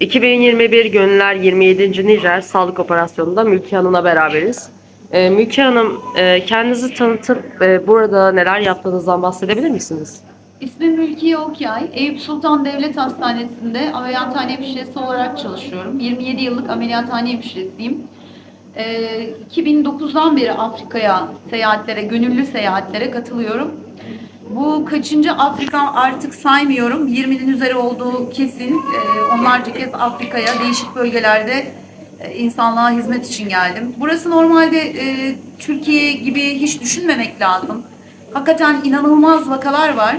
2021 Gönüller 27. Nijer Sağlık Operasyonu'nda Mülkiye Hanım'la beraberiz. Ee, Mülkiye Hanım, e, kendinizi tanıtıp e, burada neler yaptığınızdan bahsedebilir misiniz? İsmim Mülkiye Okyay. Eyüp Sultan Devlet Hastanesi'nde ameliyathane hemşiresi olarak çalışıyorum. 27 yıllık ameliyathane hemşiresiyim. Ee, 2009'dan beri Afrika'ya seyahatlere, gönüllü seyahatlere katılıyorum. Bu kaçıncı Afrika artık saymıyorum. 20'nin üzeri olduğu kesin. Ee, onlarca kez Afrika'ya değişik bölgelerde e, insanlığa hizmet için geldim. Burası normalde e, Türkiye gibi hiç düşünmemek lazım. Hakikaten inanılmaz vakalar var.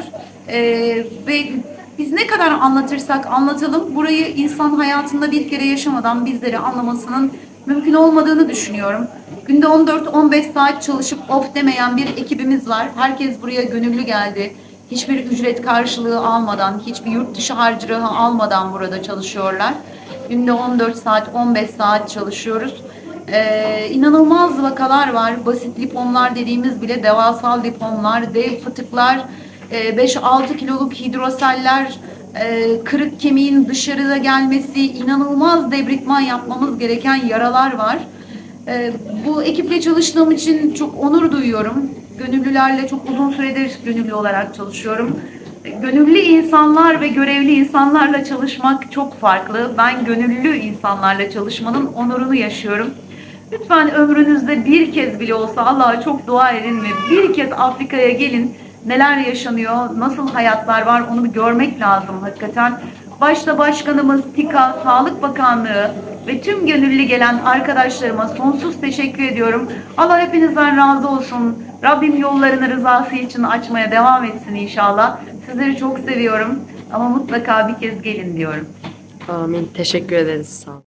Ee, ve biz ne kadar anlatırsak anlatalım burayı insan hayatında bir kere yaşamadan bizleri anlamasının mümkün olmadığını düşünüyorum. Günde 14-15 saat çalışıp of demeyen bir ekibimiz var. Herkes buraya gönüllü geldi. Hiçbir ücret karşılığı almadan, hiçbir yurt dışı harcırahı almadan burada çalışıyorlar. Günde 14 saat, 15 saat çalışıyoruz. Ee, inanılmaz vakalar var. Basit liponlar dediğimiz bile devasal liponlar, dev fıtıklar, e, 5-6 kiloluk hidroseller, e, kırık kemiğin dışarıda gelmesi, inanılmaz debritman yapmamız gereken yaralar var. E, bu ekiple çalıştığım için çok onur duyuyorum. Gönüllülerle çok uzun süredir gönüllü olarak çalışıyorum. Gönüllü insanlar ve görevli insanlarla çalışmak çok farklı. Ben gönüllü insanlarla çalışmanın onurunu yaşıyorum. Lütfen ömrünüzde bir kez bile olsa Allah'a çok dua edin ve bir kez Afrika'ya gelin. Neler yaşanıyor, nasıl hayatlar var onu görmek lazım hakikaten. Başta başkanımız, TİKA, Sağlık Bakanlığı ve tüm gönüllü gelen arkadaşlarıma sonsuz teşekkür ediyorum. Allah hepinizden razı olsun. Rabbim yollarını rızası için açmaya devam etsin inşallah. Sizleri çok seviyorum ama mutlaka bir kez gelin diyorum. Amin. Teşekkür ederiz. Sağ olun.